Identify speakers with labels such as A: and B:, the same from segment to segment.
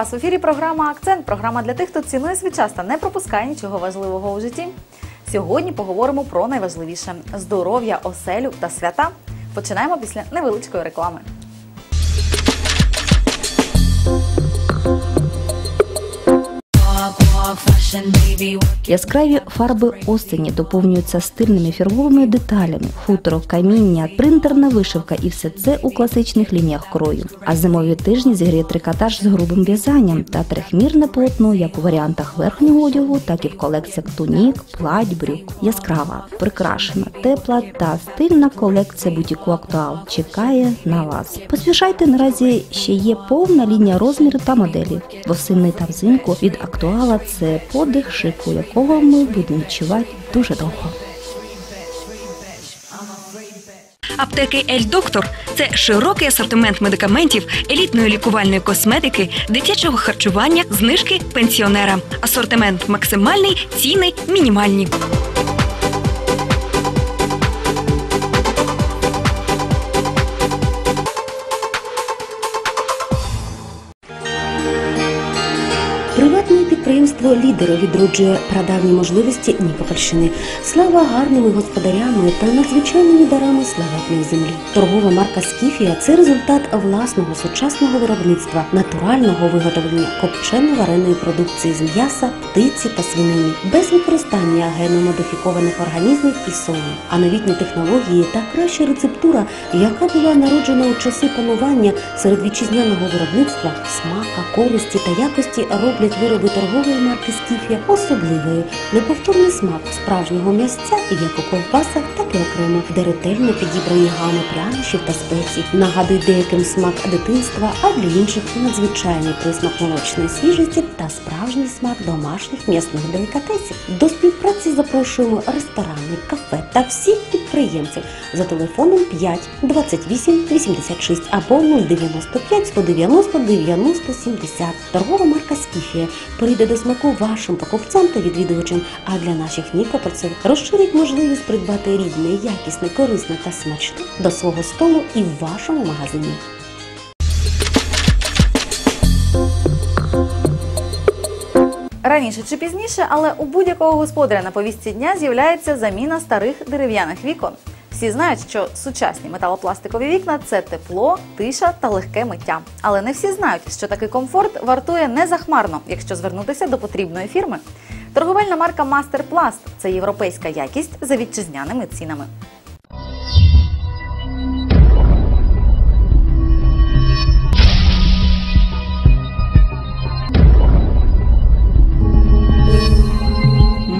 A: Вас в ефірі. Програма Акцент. Програма для тих, хто цінує свій час та не пропускає нічого важливого у житті. Сьогодні поговоримо про найважливіше здоров'я, оселю та свята. Починаємо після невеличкої реклами.
B: Яскраві фарби осені доповнюються стильними фірмовими деталями, футро, каміння, принтерна вишивка і все це у класичних лініях крою. А зимові тижні зігріє трикотаж з грубим в'язанням та трихмірне полотно як у варіантах верхнього одягу, так і в колекціях тунік, плать, брюк. Яскрава, прикрашена, тепла та стильна колекція бутіку актуал чекає на вас. Поспішайте наразі ще є повна лінія розмірів та моделів. Восени та взимку від актуала це подих шику, якого ми будемо відчувати дуже довго.
C: Аптеки Ель Доктор це широкий асортимент медикаментів, елітної лікувальної косметики, дитячого харчування, знижки пенсіонера. Асортимент максимальний, ціни мінімальні.
D: Підприємство Лідеро відроджує прадавні можливості Нікопольщини. Слава гарними господарями та надзвичайними дарами славетної землі. Торгова марка Скіфія це результат власного сучасного виробництва, натурального виготовлення копчено-вареної продукції з м'яса, птиці та свинини, без використання геномодифікованих організмів і сої. А новітні технології та краща рецептура, яка була народжена у часи панування серед вітчизняного виробництва, смака, користі та якості роблять вироби торгової марки Скіфія особливою. Неповторний смак справжнього м'ясця як у ковбасах, так і окремо, де ретельно підібрані гами прянощів та спецій, нагадують деяким смак дитинства, а для інших надзвичайний присмак молочної свіжості та справжній смак домашніх м'ясних делікатесів. До співпраці запрошуємо ресторани, кафе та всіх підприємців за телефоном 5 28 86 або 095 190 90 70. Торгова марка Скіфія прийде до смаку вашим покупцям та відвідувачам, а для наших нікопольців розширить можливість придбати рідне, якісне, корисне та смачне до свого столу і в вашому магазині.
A: Раніше чи пізніше, але у будь-якого господаря на повістці дня з'являється заміна старих дерев'яних вікон. Всі знають, що сучасні металопластикові вікна це тепло, тиша та легке миття. Але не всі знають, що такий комфорт вартує незахмарно, якщо звернутися до потрібної фірми. Торговельна марка Masterplast – це європейська якість за вітчизняними цінами.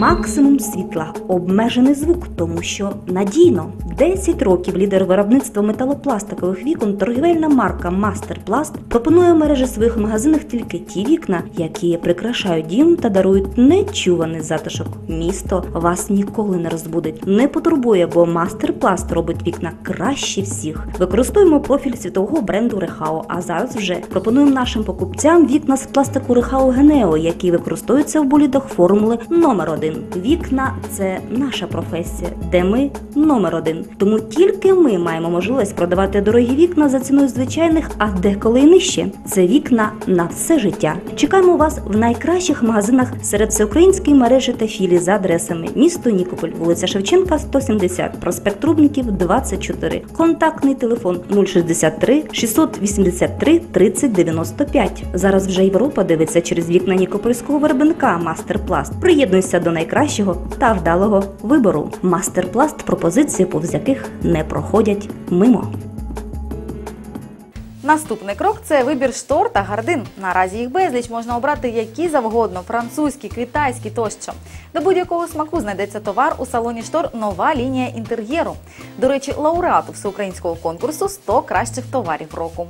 B: Максимум світла, обмежений звук, тому що надійно. 10 років лідер виробництва металопластикових вікон, торгівельна марка Masterplast пропонує в мережі своїх магазинах тільки ті вікна, які прикрашають дім та дарують нечуваний затишок. Місто вас ніколи не розбудить, не потурбує, бо Masterplast робить вікна краще всіх. Використовуємо профіль світового бренду Рехао. А зараз вже пропонуємо нашим покупцям вікна з пластику Рехао Генео, які використовуються в болідах формули номер 1 Вікна це наша професія, де ми номер один. Тому тільки ми маємо можливість продавати дорогі вікна за ціною звичайних, а деколи й нижче. Це вікна на все життя. Чекаємо вас в найкращих магазинах серед всеукраїнської мережі та філії за адресами місто Нікополь, вулиця Шевченка, 170, проспект Рубників, 24. Контактний телефон 063 683 30 95. Зараз вже Європа дивиться через вікна Нікопольського виробника Мастерпласт. Приєднуйся до найкращого та вдалого вибору. Мастерпласт пропозиції, повз яких не проходять мимо.
A: Наступний крок це вибір штор та гардин. Наразі їх безліч можна обрати які завгодно: французькі, китайські тощо. До будь-якого смаку знайдеться товар у салоні штор нова лінія інтер'єру. До речі, лауреату всеукраїнського конкурсу 100 кращих товарів року.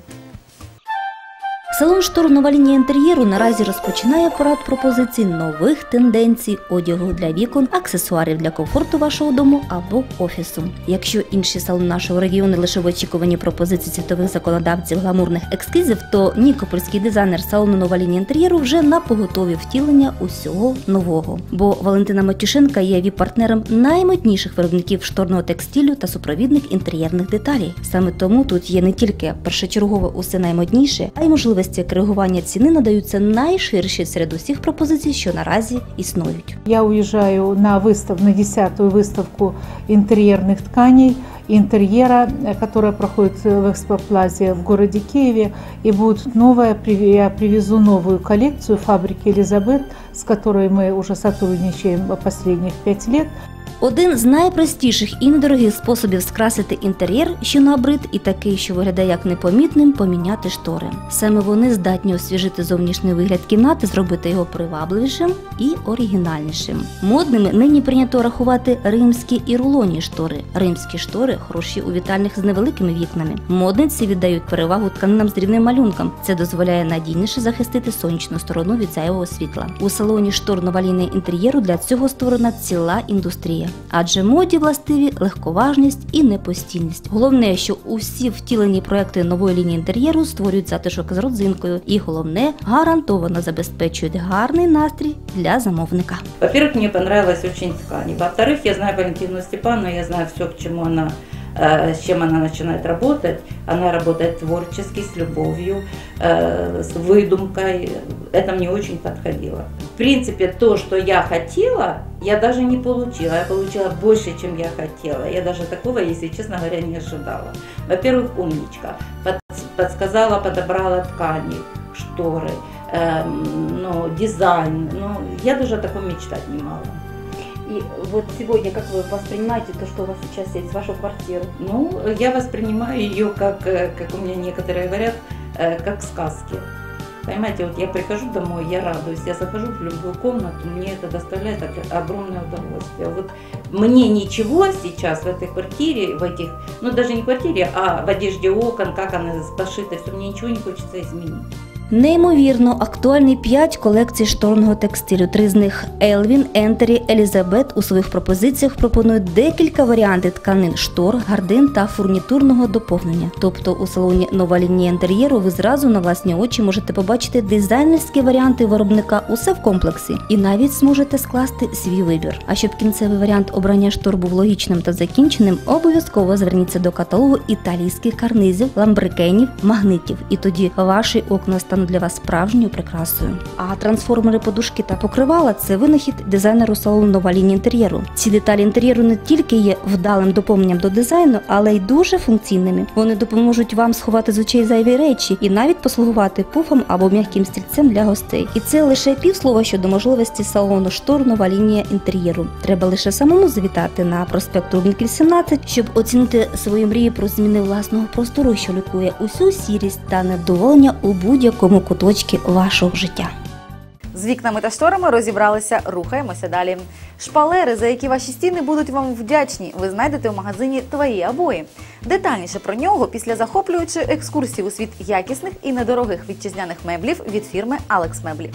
B: Салон штор нова інтер'єру наразі розпочинає парад пропозицій нових тенденцій одягу для вікон, аксесуарів для комфорту вашого дому або офісу. Якщо інші салони нашого регіону лише в очікуванні пропозицій світових законодавців гламурних ескізів, то нікопольський дизайнер салону нова лінія інтер'єру вже на поготові втілення усього нового. Бо Валентина Матюшенка є віп-партнером наймодніших виробників шторного текстилю та супровідних інтер'єрних деталей. Саме тому тут є не тільки першочергове усе наймодніше, а й можливість можливості коригування ціни надаються найширші серед усіх пропозицій, що наразі існують.
E: Я уезжаю на выстав, на десятую выставку интерьерных тканей, интерьера, э, которая проходит в экспоплазе в городе Киеве. И будет новая, при- я привезу новую коллекцию фабрики Элизабет, с которой мы уже сотрудничаем последних пять лет.
B: Один з найпростіших і недорогих способів скрасити інтер'єр, що набрид, і такий, що виглядає як непомітним, поміняти штори. Саме вони здатні освіжити зовнішній вигляд кімнати, зробити його привабливішим і оригінальнішим. Модними нині прийнято рахувати римські і рулонні штори. Римські штори хороші у вітальних з невеликими вікнами. Модниці віддають перевагу тканинам з рівним малюнком. Це дозволяє надійніше захистити сонячну сторону від зайвого світла. У салоні штор новалінії інтер'єру для цього створена ціла індустрія Адже моді властиві легковажність і непостійність. Головне, що усі втілені проекти нової лінії інтер'єру створюють затишок з родзинкою, і головне гарантовано забезпечують гарний настрій для замовника.
F: Во-первых, мне понравилась очень ткань. Во-вторых, я знаю Валентину Степановну, я знаю все, к чему она, э, с чем она начинает работать. Она работает творчески, с любовью, э, с выдумкой. Это мне очень подходило. В принципе, то, что я хотела, я даже не получила. Я получила больше, чем я хотела. Я даже такого, если честно говоря, не ожидала. Во-первых, умничка. Под- подсказала, подобрала ткани, шторы, эм, ну, дизайн. Ну, я даже о таком мечтать не могла.
G: И вот сегодня, как вы воспринимаете то, что у вас сейчас есть, вашу квартиру?
F: Ну, я воспринимаю ее как, э, как у меня некоторые говорят, э, как сказки. Понимаете, вот я прихожу домой, я радуюсь, я захожу в любую комнату, мне это доставляет ог- огромное удовольствие. Вот мне ничего сейчас в этой квартире, в этих, ну даже не квартире, а в одежде окон, как она пошита, все, мне ничего не хочется изменить.
B: Неймовірно актуальні п'ять колекцій шторного текстилю. Три з них Елвін, Ентері, Елізабет у своїх пропозиціях пропонують декілька варіантів тканин штор, гардин та фурнітурного доповнення. Тобто у салоні нова лінія інтер'єру ви зразу на власні очі можете побачити дизайнерські варіанти виробника усе в комплексі, і навіть зможете скласти свій вибір. А щоб кінцевий варіант обрання штор був логічним та закінченим, обов'язково зверніться до каталогу італійських карнизів, ламбрикенів, магнитів, і тоді ваші окна стануть для вас справжньою прикрасою. А трансформери подушки та покривала це винахід дизайнеру салону нова лінія інтер'єру. Ці деталі інтер'єру не тільки є вдалим доповненням до дизайну, але й дуже функційними. Вони допоможуть вам сховати з очей зайві речі і навіть послугувати пуфом або м'яким стільцем для гостей. І це лише півслова щодо можливості салону штор нова лінія інтер'єру. Треба лише самому завітати на проспект Рубінків 17, щоб оцінити свої мрії про зміни власного простору, що лікує усю сірість та недоволення у будь-якому куточці вашого життя.
A: З вікнами та шторами розібралися, рухаємося далі. Шпалери, за які ваші стіни будуть вам вдячні, ви знайдете в магазині Твої обої. Детальніше про нього після захоплюючої екскурсії у світ якісних і недорогих вітчизняних меблів від фірми Алекс Меблі.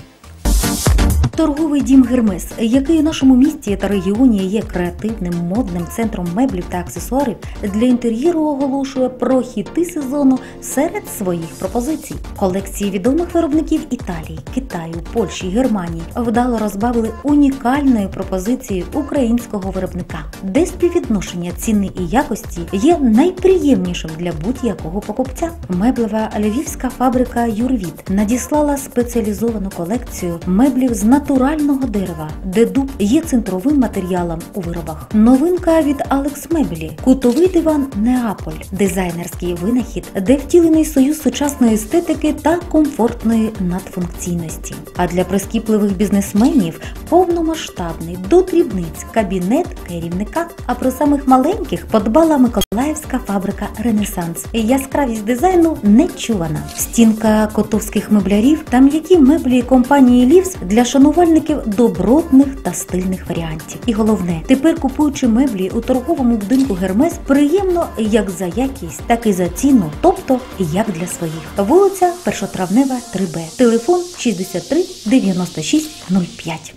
B: Торговий дім Гермес, який у нашому місті та регіоні є креативним модним центром меблів та аксесуарів, для інтер'єру оголошує про хіти сезону серед своїх пропозицій. Колекції відомих виробників Італії, Китаю, Польщі, Германії вдало розбавили унікальною пропозицією українського виробника, де співвідношення ціни і якості є найприємнішим для будь-якого покупця. Меблева львівська фабрика Юрвіт надіслала спеціалізовану колекцію меблів з натурального дерева, де дуб є центровим матеріалом у виробах. Новинка від Алекс Меблі кутовий диван Неаполь, дизайнерський винахід, де втілений союз сучасної естетики та комфортної надфункційності. А для прискіпливих бізнесменів повномасштабний до дрібниць кабінет керівника. А про самих маленьких подбала Миколаївська фабрика Ренесанс. Яскравість дизайну нечувана. Стінка котовських меблярів та м'які меблі компанії Лівс для шанувальників добротних та стильних варіантів. І головне, тепер купуючи меблі у торговому будинку Гермес, приємно як за якість, так і за ціну, тобто як для своїх. Вулиця Першотравнева, 3Б. Телефон 63 96 05.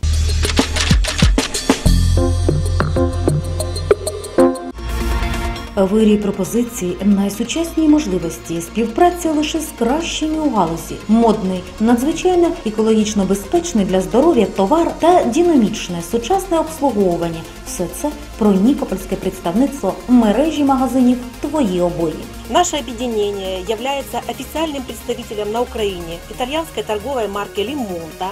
B: Вирій пропозиції найсучасні можливості співпраця лише з кращими у галузі, модний, надзвичайно екологічно безпечний для здоров'я товар та динамічне сучасне обслуговування. Все це про нікопольське представництво мережі магазинів Твої обої.
H: Наше объединение является официальным представителем на Украине итальянской торговой марки Лимонта,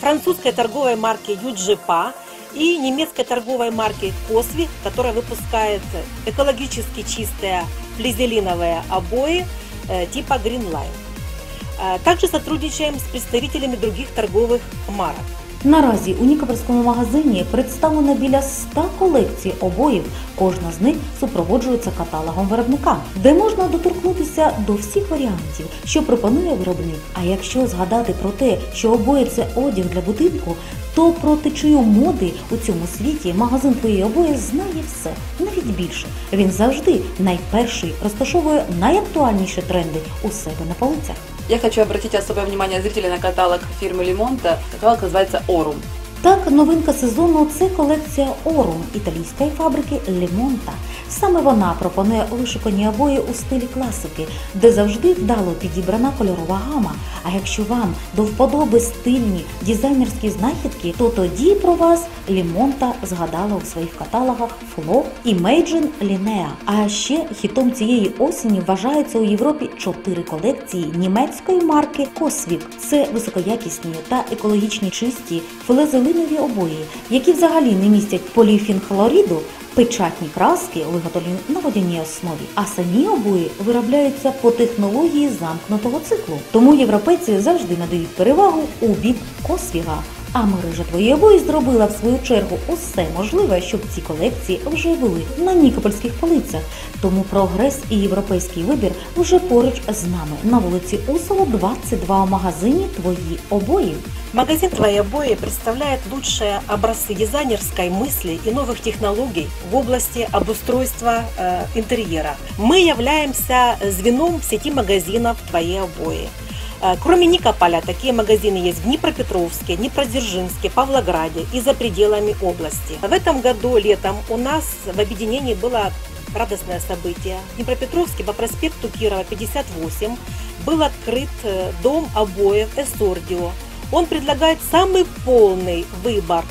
H: французской торговой марки Юджипа и немецкой торговой марки Косви, которая выпускает экологически чистые флизелиновые обои э, типа Line. Э, Также сотрудничаем с представителями других торговых марок.
I: Наразі у Нікопольському магазині представлено біля 100 колекцій обоїв. Кожна з них супроводжується каталогом виробника, де можна доторкнутися до всіх варіантів, що пропонує виробник. А якщо згадати про те, що обої це одяг для будинку, то про течію моди у цьому світі магазин твої обої знає все, навіть більше. Він завжди найперший розташовує найактуальніші тренди у себе на полицях.
J: Я хочу обратить особое внимание зрителей на каталог фирмы Лимонта. Каталог называется Орум.
I: Так, новинка сезону це колекція Орум італійської фабрики Лемонта. Саме вона пропонує вишукані обої у стилі класики, де завжди вдало підібрана кольорова гама. А якщо вам до вподоби стильні дизайнерські знахідки, то тоді про вас Лімонта згадала у своїх каталогах Фло і Мейджин Лінеа. А ще хітом цієї осені вважаються у Європі чотири колекції німецької марки Косвік. Це високоякісні та екологічні чисті флезелинові обої, які взагалі не містять поліфінхлоріду, печатні краски виготовлені на водяній основі, а самі обої виробляються по технології замкнутого циклу. Тому європейці завжди надають перевагу у бік Косвіга. А мережа твої обої зробила в свою чергу усе можливе, щоб ці колекції вже були на нікопольських полицях. Тому прогрес і європейський вибір вже поруч з нами на вулиці Усова, 22 у магазині твої обої.
H: Магазин «Твои обои» представляет лучшие образцы дизайнерской мысли и новых технологий в области обустройства э, интерьера. Мы являемся звеном сети магазинов «Твои обои». Э, Кроме Никополя, такие магазины есть в Днепропетровске, Днепродзержинске, Павлограде и за пределами области. В этом году летом у нас в объединении было радостное событие. В Днепропетровске по проспекту Кирова 58 был открыт э, дом обоев Эсордио. Он предлагает самый полный выбор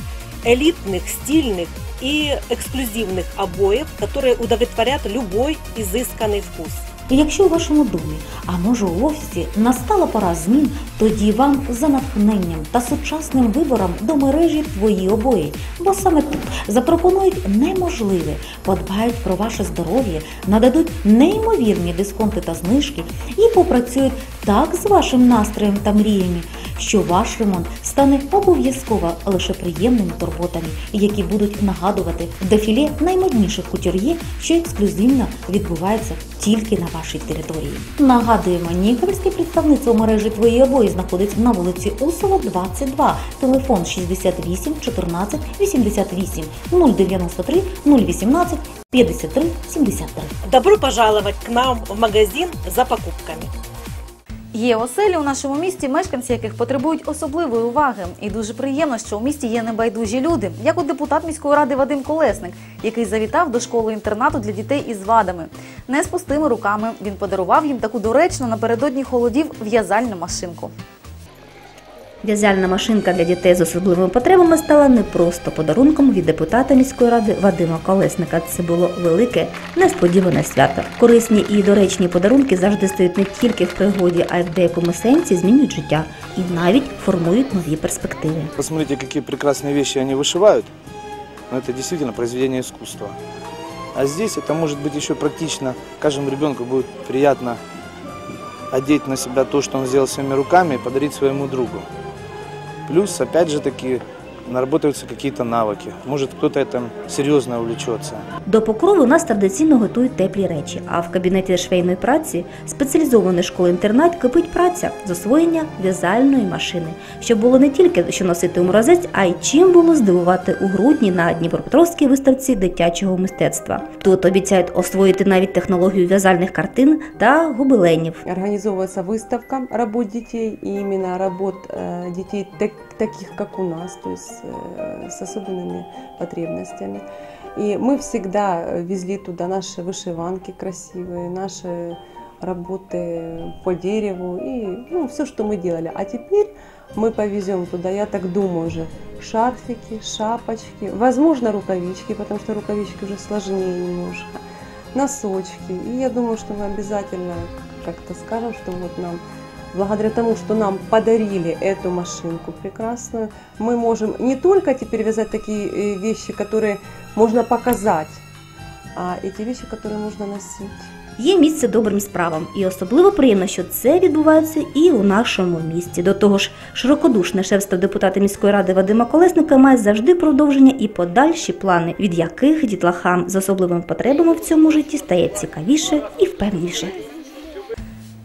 H: элитных, стильных и эксклюзивных обоев, которые удовлетворят любой изысканный вкус.
I: І якщо у вашому домі, а може у офісі, настала пора змін, тоді вам за натхненням та сучасним вибором до мережі твої обої. Бо саме тут запропонують неможливе, подбають про ваше здоров'я, нададуть неймовірні дисконти та знижки і попрацюють так з вашим настроєм та мріями, що ваш ремонт стане обов'язково лише приємними турботами, які будуть нагадувати дефіле наймодніших кутюр'є, що ексклюзивно відбувається тільки на вашій території. Нагадуємо, Нікопольське представництво мережі твої обої знаходиться на вулиці Усова, 22, телефон 68 14 88 093 018 53 73.
H: Добро пожаловать к нам в магазин за покупками.
A: Є оселі у нашому місті, мешканці яких потребують особливої уваги. І дуже приємно, що у місті є небайдужі люди, як от депутат міської ради Вадим Колесник, який завітав до школи-інтернату для дітей із вадами. Не з пустими руками він подарував їм таку доречну напередодні холодів в'язальну машинку.
I: В'язальна машинка для дітей з особливими потребами стала не просто подарунком від депутата міської ради Вадима Колесника. Це було велике, несподіване свято. Корисні і доречні подарунки завжди стають не тільки в пригоді, а й в деякому сенсі змінюють життя і навіть формують нові перспективи.
K: Посмотрите, какие прекрасные вещи они вышивают. Но это действительно произведение искусства. А здесь это может быть еще практично. Каждому ребенку будет приятно одеть на себя то, что он сделал своими руками, и подарить своему другу. Плюс, опять же таки, наработаются какие-то навыки. Может, кто-то этим серьезно увлечется.
I: До покрови у нас традиційно готують теплі речі, а в кабінеті швейної праці спеціалізованої школи-інтернат кипить праця з освоєння в'язальної машини, щоб було не тільки що носити у морозець, а й чим було здивувати у грудні на Дніпропетровській виставці дитячого мистецтва. Тут обіцяють освоїти навіть технологію в'язальних картин та гобеленів.
L: Организовывается выставка работ детей, и именно работ э, детей так- таких, как у нас, то есть э, с особенными потребностями. И мы всегда везли туда наши вышиванки красивые, наши работы по дереву и ну, все, что мы делали. А теперь мы повезем туда, я так думаю уже, шарфики, шапочки, возможно, рукавички, потому что рукавички уже сложнее немножко. носочки. И я думаю, что мы обязательно как-то скажем, что вот нам благодаря тому, что нам подарили эту машинку прекрасную, мы можем не только теперь вязать такие э, вещи, которые можно показать, а эти вещи, которые можно носить.
B: Є місце добрим справам, і особливо приємно, що це відбувається і у нашому місті. До того ж, широкодушне шефство депутата міської ради Вадима Колесника має завжди продовження і подальші плани, від яких дітлахам з особливими потребами в цьому житті стає цікавіше і впевніше.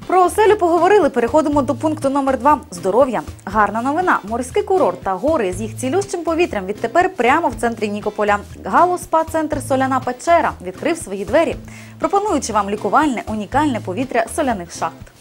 A: Про оселю поговорили. Переходимо до пункту номер два здоров'я. Гарна новина. Морський курорт та гори з їх цілющим повітрям відтепер прямо в центрі Нікополя. Гало спа центр Соляна Печера відкрив свої двері, пропонуючи вам лікувальне унікальне повітря соляних шахт.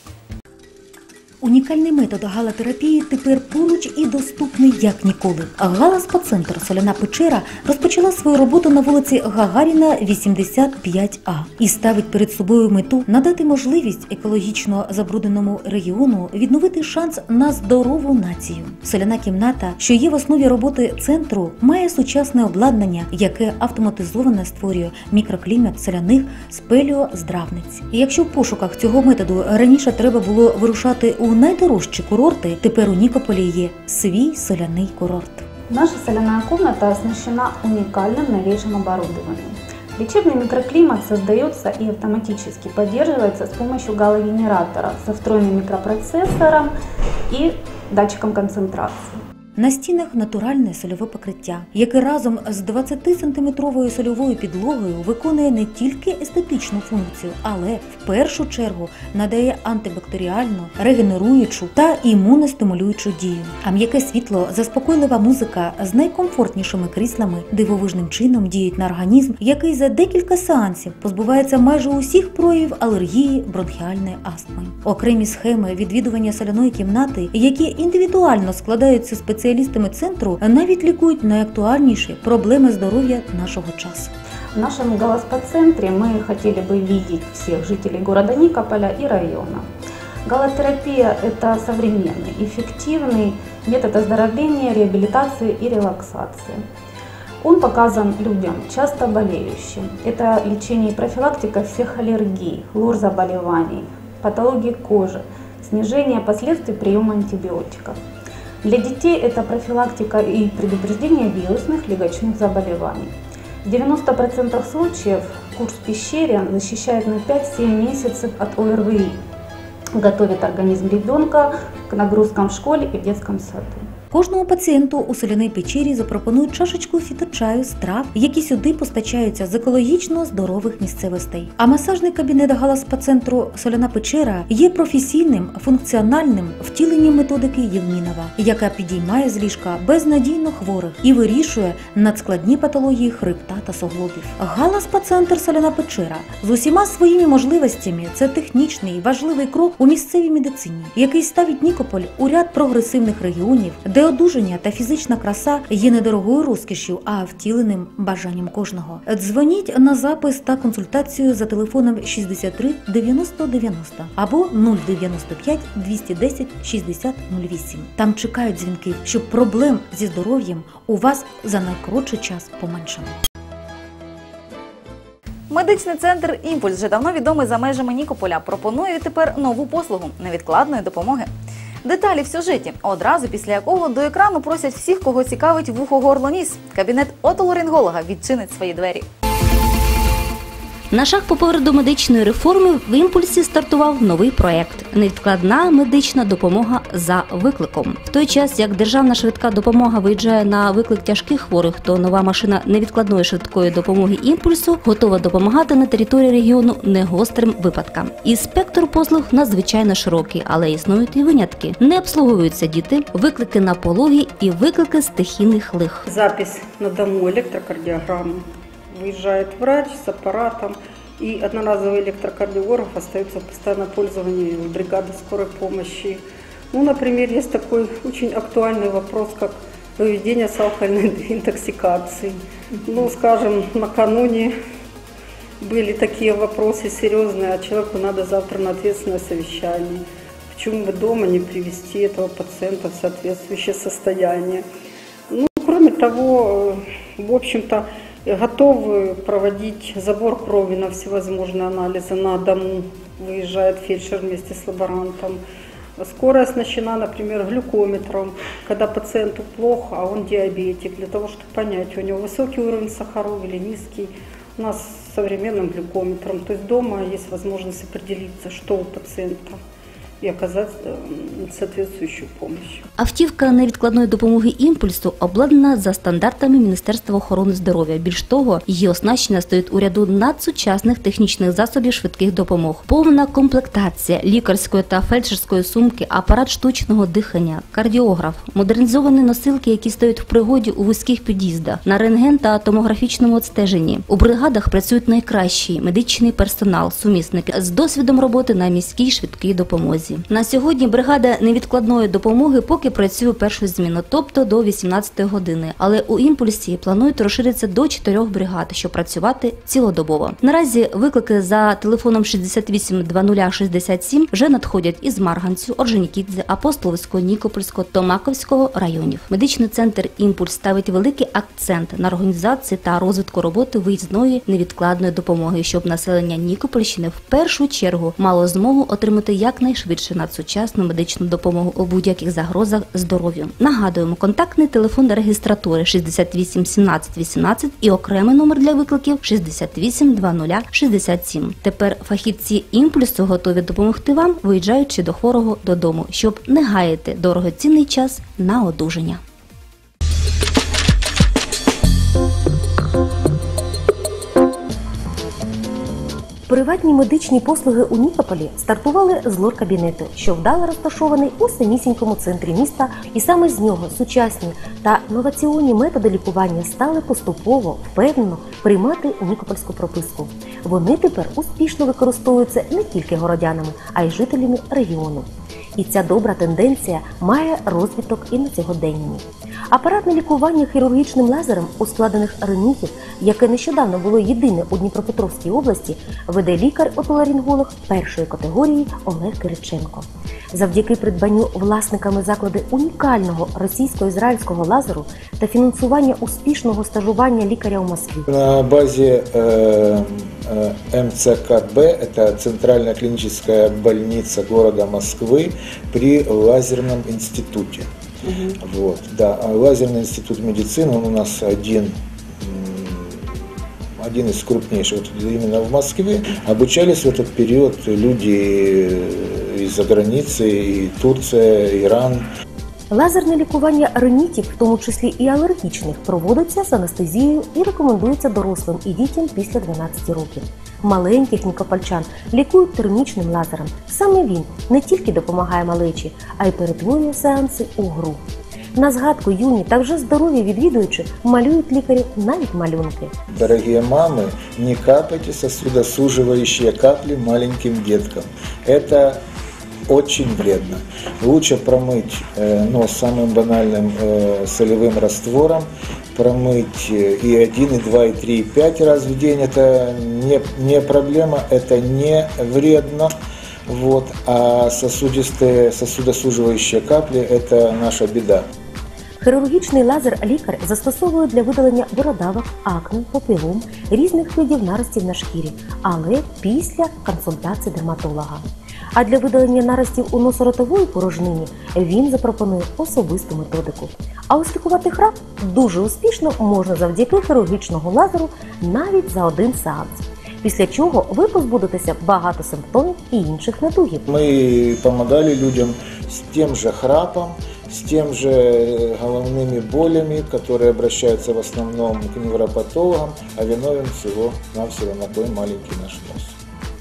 I: Унікальний метод галатерапії тепер поруч і доступний як ніколи. Гала спа-центр Соляна Печера розпочала свою роботу на вулиці Гагаріна, 85А і ставить перед собою мету надати можливість екологічно забрудненому регіону відновити шанс на здорову націю. Соляна кімната, що є в основі роботи центру, має сучасне обладнання, яке автоматизовано створює мікроклімат соляних спеліоздравниць. Якщо в пошуках цього методу раніше треба було вирушати у найдорожчі курорти, тепер у Нікополі є свій соляний курорт.
G: Наша соляная комната оснащена уникальным новейшим оборудованием. Лечебный микроклимат создается и автоматически поддерживается с помощью галогенератора со встроенным микропроцессором и датчиком концентрации.
I: На стінах натуральне сольове покриття, яке разом з 20-сантиметровою сольовою підлогою виконує не тільки естетичну функцію, але в першу чергу надає антибактеріальну, регенеруючу та імуностимулюючу дію. А м'яке світло, заспокойлива музика з найкомфортнішими кріслами дивовижним чином діють на організм, який за декілька сеансів позбувається майже усіх проявів алергії, бронхіальної астми. Окремі схеми відвідування соляної кімнати, які індивідуально складаються спеціалістами центру, навіть лікують найактуальніші проблеми здоров'я нашого часу.
G: В нашем галоспа-центре мы хотели бы видеть всех жителей города Никополя и района. Галотерапия – это современный, эффективный метод оздоровления, реабилитации и релаксации. Он показан людям, часто болеющим. Это лечение и профилактика всех аллергий, лор-заболеваний, патологий кожи, снижение последствий приема антибиотиков. Для детей это профилактика и предупреждение вирусных легочных заболеваний. В 90% случаев курс пещерин защищает на 5-7 месяцев от ОРВИ, готовит организм ребенка к нагрузкам в школе и в детском саду.
I: Кожному пацієнту у соляній печері запропонують чашечку фіточаю з трав, які сюди постачаються з екологічно здорових місцевостей. А масажний кабінет галаспа-центру Соляна печера є професійним функціональним втіленням методики Євмінова, яка підіймає з ліжка безнадійно хворих і вирішує надскладні патології хребта та суглобів. Галаспа-центр Соляна печера з усіма своїми можливостями це технічний важливий крок у місцевій медицині, який ставить Нікополь у ряд прогресивних регіонів, де одужання та фізична краса є недорогою розкішю, а втіленим бажанням кожного. Дзвоніть на запис та консультацію за телефоном 63 90 90 або 095 210 60 08. Там чекають дзвінки, щоб проблем зі здоров'ям у вас за найкоротший час поменшало.
A: Медичний центр Імпульс вже давно відомий за межами Нікополя. Пропонує тепер нову послугу невідкладної допомоги. Деталі в сюжеті, одразу після якого до екрану просять всіх, кого цікавить вухо горло ніс. Кабінет отоларинголога відчинить свої двері.
B: На шаг попереду медичної реформи в імпульсі стартував новий проект невідкладна медична допомога за викликом. В той час, як державна швидка допомога виїжджає на виклик тяжких хворих, то нова машина невідкладної швидкої допомоги імпульсу готова допомагати на території регіону негострим випадкам. І спектр послуг надзвичайно широкий, але існують і винятки. Не обслуговуються діти, виклики на пологі і виклики стихійних лих.
M: Запись на дому электрокардиограммы. Выезжает врач с аппаратом, и одноразовый электрокардиограф остается в постоянном пользовании бригады скорой помощи. Ну, например, есть такой очень актуальный вопрос, как выведение с алкогольной интоксикации. Ну, скажем, накануне были такие вопросы серьезные, а человеку надо завтра на ответственное совещание. Почему бы дома не привести этого пациента в соответствующее состояние? Ну, кроме того, в общем-то, готовы проводить забор крови на всевозможные анализы на дому. Выезжает фельдшер вместе с лаборантом. Скорая оснащена, например, глюкометром, когда пациенту плохо, а он диабетик, для того, чтобы понять, у него высокий уровень сахаров или низкий. У нас с современным глюкометром, то есть дома есть возможность определиться, что у пациента и оказать соответствующую помощь.
B: Автівка невідкладної допомоги імпульсу обладнана за стандартами Міністерства охорони здоров'я. Більш того, її оснащення стоїть у ряду надсучасних технічних засобів швидких допомог, повна комплектація лікарської та фельдшерської сумки, апарат штучного дихання, кардіограф, модернізовані носилки, які стоять в пригоді у вузьких під'їздах, на рентген та томографічному обстеженні. У бригадах працюють найкращий медичний персонал, сумісники з досвідом роботи на міській швидкій допомозі. На сьогодні бригада невідкладної допомоги поки працює першу зміну, тобто до 18 години. Але у імпульсі планують розширитися до 4 бригад, щоб працювати цілодобово. Наразі виклики за телефоном 68 2067 вже надходять із Марганцю, Орджонікідзе, Апостолівського, Нікопольського, Томаковського районів. Медичний центр Імпульс ставить великий акцент на організації та розвитку роботи виїзної невідкладної допомоги, щоб населення Нікопольщини в першу чергу мало змогу отримати якнайшвидше надсучасну медичну допомогу у будь-яких загрозах здоров'ю. Нагадуємо, контактний телефон регістратури 68 17 18 і окремий номер для викликів 68 20 67. Тепер фахівці імпульсу готові допомогти вам, виїжджаючи до хворого додому, щоб не гаяти дорогоцінний час на одужання.
N: Приватні медичні послуги у Нікополі стартували з лор-кабінету, що вдало розташований у самісінькому центрі міста, і саме з нього сучасні та інноваційні методи лікування стали поступово впевнено приймати нікопольську прописку. Вони тепер успішно використовуються не тільки городянами, а й жителями регіону. І ця добра тенденція має розвиток і на сьогоденні. Апаратне лікування хірургічним лазером у складених ринітів, яке нещодавно було єдине у Дніпропетровській області, веде лікар-отоларінголог першої категорії Олег Кириченко. Завдяки придбанню власниками заклади унікального російсько-ізраїльського лазеру та фінансування успішного стажування лікаря у Москві.
O: На базе э, э, МЦКБ, это Центральная клиническая больница города Москвы при лазерном институте. Вот, да, а лазерный институт медицины, он у нас один, м, один из крупнейших вот именно в Москве. Обучались в этот период люди из-за границы, и Турция, Иран,
N: Лазерне лікування ринітів, в тому числі і алергічних, проводиться з анестезією і рекомендується дорослим і дітям після 12 років. Маленьких нікопольчан лікують термічним лазером. Саме він не тільки допомагає малечі, а й перетворює сеанси у гру. На згадку юні та вже здорові відвідувачі малюють лікарі навіть малюнки.
O: Дорогі мами, не капайте сосудосуживающие каплі маленьким діткам. Это очень вредно. Лучше промыть э, нос самым банальным э, солевым раствором, промыть э, и 1, и 2, и 3, и 5 раз в день. Это не, не проблема, это не вредно. Вот. А сосудистые, сосудосуживающие капли – это наша беда.
N: Хірургічний лазер лікар застосовує для видалення бородавок, акне, попілом, різних видів наростів на шкірі, але після консультації дерматолога. А для видалення наростів у носоротової порожнині він запропонує особисту методику. А ось лікувати храп дуже успішно можна завдяки хірургічного лазеру навіть за один сеанс. Після чого ви позбудетеся багато симптомів і інших недугів.
O: Мы помогали людям с тем же храпом, с тем же э, головными болями, которые обращаются в основном к невропатологам, а виновен всего-навсего на той маленький наш нос.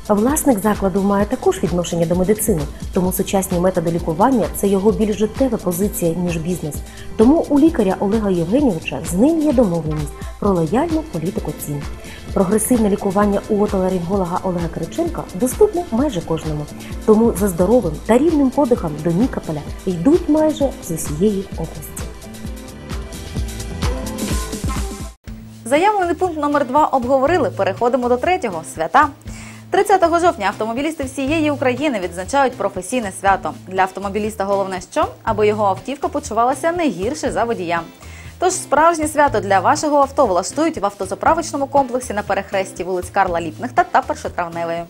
N: Власник закладу має також відношення до медицини, тому сучасні методи лікування це його більш життєва позиція ніж бізнес. Тому у лікаря Олега Євгенійовича з ним є домовленість про лояльну політику цін. Прогресивне лікування у отоларинголога Олега Кириченка доступне майже кожному. Тому за здоровим та рівним подихом до Нікополя йдуть майже з усієї області.
A: Заявлений пункт номер 2 обговорили. Переходимо до третього свята. 30 жовтня автомобілісти всієї України відзначають професійне свято. Для автомобіліста головне що, аби його автівка почувалася не гірше за водія. Тож справжнє свято для вашого авто влаштують в автозаправочному комплексі на перехресті вулиць Карла Ліпних та Першотравневої.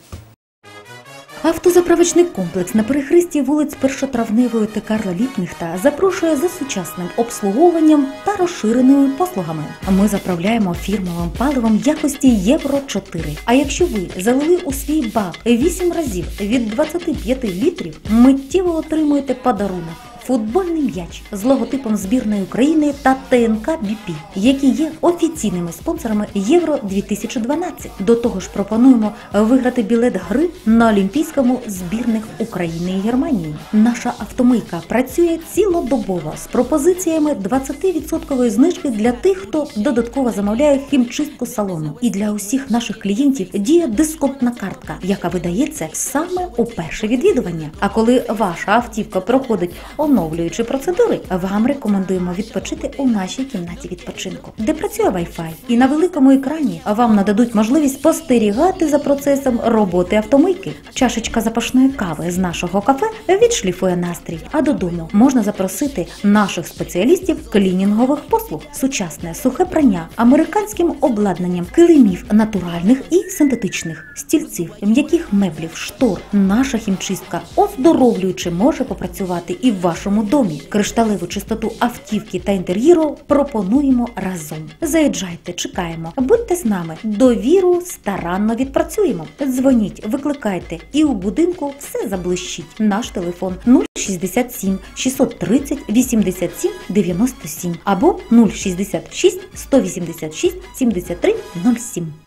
I: Автозаправочний комплекс на перехресті вулиць Першотравневої та Карла Ліпнихта запрошує за сучасним обслуговуванням та розширеними послугами. Ми заправляємо фірмовим паливом якості Євро 4. А якщо ви залили у свій бак 8 разів від 25 літрів, миттєво отримуєте подарунок. Футбольний м'яч з логотипом збірної України та ТНК БІПІ, які є офіційними спонсорами Євро 2012. До того ж, пропонуємо виграти білет гри на Олімпійському збірних України і Германії. Наша автомийка працює цілодобово з пропозиціями 20% знижки для тих, хто додатково замовляє хімчистку салону. І для усіх наших клієнтів діє дисконтна картка, яка видається саме у перше відвідування. А коли ваша автівка проходить оновлюючи процедури, вам рекомендуємо відпочити у нашій кімнаті відпочинку, де працює Wi-Fi. І на великому екрані вам нададуть можливість спостерігати за процесом роботи автомийки. Чашечка запашної кави з нашого кафе відшліфує настрій. А додому можна запросити наших спеціалістів клінінгових послуг, сучасне сухе прання, американським обладнанням килимів натуральних і синтетичних, стільців, м'яких меблів, штор. Наша хімчистка оздоровлюючи може попрацювати і в вашому домі. Кришталеву чистоту автівки та інтер'єру пропонуємо разом. Заїжджайте, чекаємо, будьте з нами. Довіру старанно відпрацюємо. Дзвоніть, викликайте, і у будинку все заблищить. Наш телефон 067 630 87 97 або 066 186 73 07.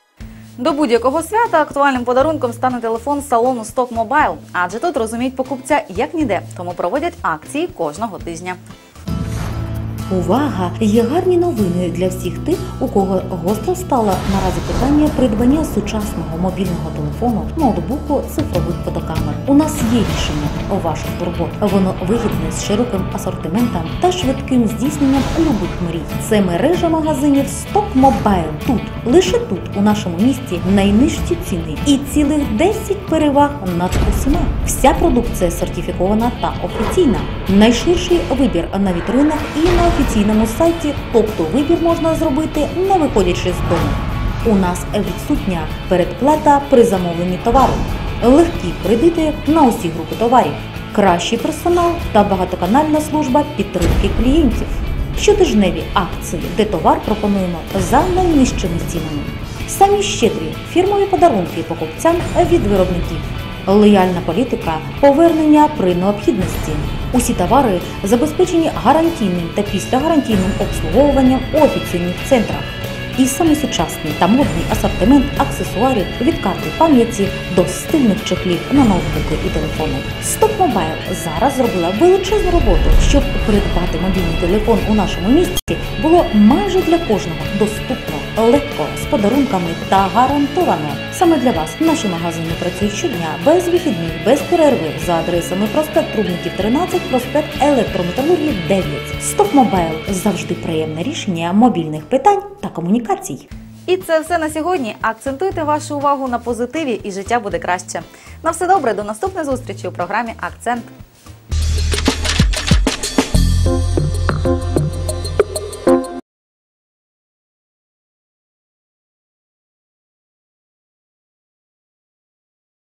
A: До будь-якого свята актуальним подарунком стане телефон салону Stock Mobile, адже тут розуміють покупця як ніде, тому проводять акції кожного тижня.
I: Увага! Є гарні новини для всіх тих, у кого гостро стало наразі питання придбання сучасного мобільного телефону, ноутбуку, цифрових фотокамер. У нас є рішення ваших турбот. Воно вигідне з широким асортиментом та швидким здійсненням любих мрій. Це мережа магазинів Stock Mobile. Тут лише тут, у нашому місті, найнижчі ціни і цілих 10 переваг над усіма. Вся продукція сертифікована та офіційна. Найширший вибір на вітринах і на офіційному сайті, тобто вибір можна зробити не виходячи з дому. У нас відсутня передплата при замовленні товару, легкі кредити на усі групи товарів, кращий персонал та багатоканальна служба підтримки клієнтів. Щотижневі акції, де товар пропонуємо за найнижчими цінами. Самі щедрі фірмові подарунки покупцям від виробників. Лояльна політика повернення при необхідності. Усі товари забезпечені гарантійним та післягарантійним обслуговуванням у офіційних центрах. І саме сучасний та модний асортимент аксесуарів від карти пам'яті до стильних чехлів на ноутбуки і телефони. Stock Mobile зараз зробила величезну роботу, щоб придбати мобільний телефон у нашому місті було майже для кожного доступно, легко, з подарунками та гарантовано. Саме для вас наші магазини працюють щодня без вихідних, без перерви за адресами проспект Трубників 13, проспект Електрометалургів 9. Stock Mobile завжди приємне рішення мобільних питань та комунікацій.
A: І це все на сьогодні. Акцентуйте вашу увагу на позитиві, і життя буде краще. На все добре, до наступної зустрічі у програмі Акцент.